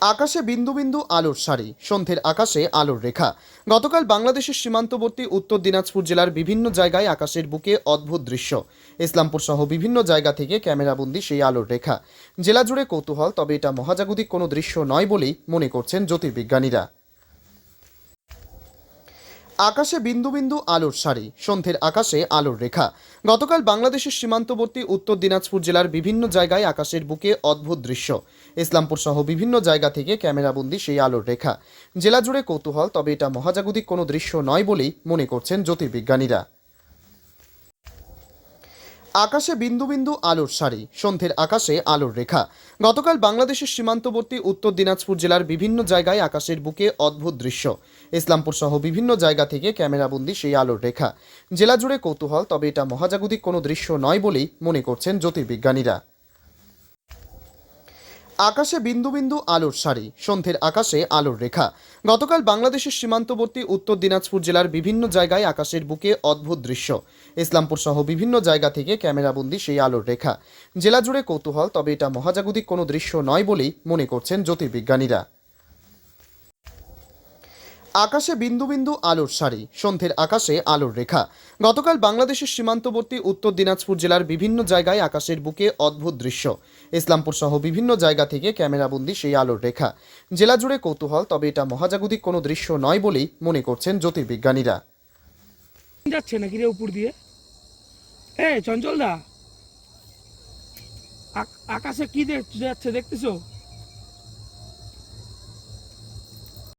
আকাশে বিন্দু বিন্দু আলোর সারি, সন্ধ্যের আকাশে আলোর রেখা। গতকাল বাংলাদেশের সীমান্তবর্তী উত্তর দিনাজপুর জেলার বিভিন্ন জায়গায় আকাশের বুকে অদ্ভুত দৃশ্য। ইসলামপুর সহ বিভিন্ন জায়গা থেকে ক্যামেরাবন্দি সেই আলোর রেখা। জেলা জুড়ে কৌতূহল, তবে এটা মহাজাগতিক কোনো দৃশ্য নয় বলেই মনে করছেন জ্যোতির্বিজ্ঞানীরা। আকাশে বিন্দু বিন্দু আলোর সারি, সন্ধ্যের আকাশে আলোর রেখা। গতকাল বাংলাদেশের সীমান্তবর্তী উত্তর দিনাজপুর জেলার বিভিন্ন জায়গায় আকাশের বুকে অদ্ভুত দৃশ্য। ইসলামপুর সহ বিভিন্ন জায়গা থেকে ক্যামেরাবন্দি সেই আলোর রেখা। জেলা জুড়ে কৌতূহল, তবে এটা মহাজাগতিক কোনো দৃশ্য নয় বলেই মনে করছেন জ্যোতির্বিজ্ঞানীরা। আকাশে বিন্দু বিন্দু আলোর সারি, সন্ধ্যের আকাশে আলোর রেখা। গতকাল বাংলাদেশের সীমান্তবর্তী উত্তর দিনাজপুর জেলার বিভিন্ন জায়গায় আকাশের বুকে অদ্ভুত দৃশ্য। ইসলামপুর সহ বিভিন্ন জায়গা থেকে ক্যামেরাবন্দি সেই আলোর রেখা। জেলা জুড়ে কৌতূহল, তবে এটা মহাজাগতিক কোনো দৃশ্য নয় বলেই মনে করছেন জ্যোতির্বিজ্ঞানীরা। আকাশে বিন্দু বিন্দু আলোর সারি, সন্ধ্যের আকাশে আলোর রেখা। গতকাল বাংলাদেশের সীমান্তবর্তী উত্তর দিনাজপুর জেলার বিভিন্ন জায়গায় আকাশের বুকে অদ্ভুত দৃশ্য। ইসলামপুর সহ বিভিন্ন জায়গা থেকে ক্যামেরাবন্দি সেই আলোর রেখা। জেলা জুড়ে কৌতূহল, তবে এটা মহাজাগতিক কোনো দৃশ্য নয় বলেই মনে করছেন জ্যোতির্বিজ্ঞানীরা। আকাশে বিন্দু বিন্দু আলোর সারি, সন্ধ্যের আকাশে আলোর রেখা। গতকাল বাংলাদেশের সীমান্তবর্তী উত্তর দিনাজপুর জেলার বিভিন্ন জায়গায় আকাশের বুকে অদ্ভুত দৃশ্য। ইসলামপুর সহ বিভিন্ন জায়গা থেকে ক্যামেরাবন্দি সেই আলোর রেখা। জেলা জুড়ে কৌতূহল, তবে এটা মহাজাগতিক কোনো দৃশ্য নয় বলেই মনে করছেন জ্যোতির্বিজ্ঞানীরা। যাচ্ছে নাকি রে উপর দিয়ে? চঞ্চল দা আকাশে কি যাচ্ছে দেখতেছো?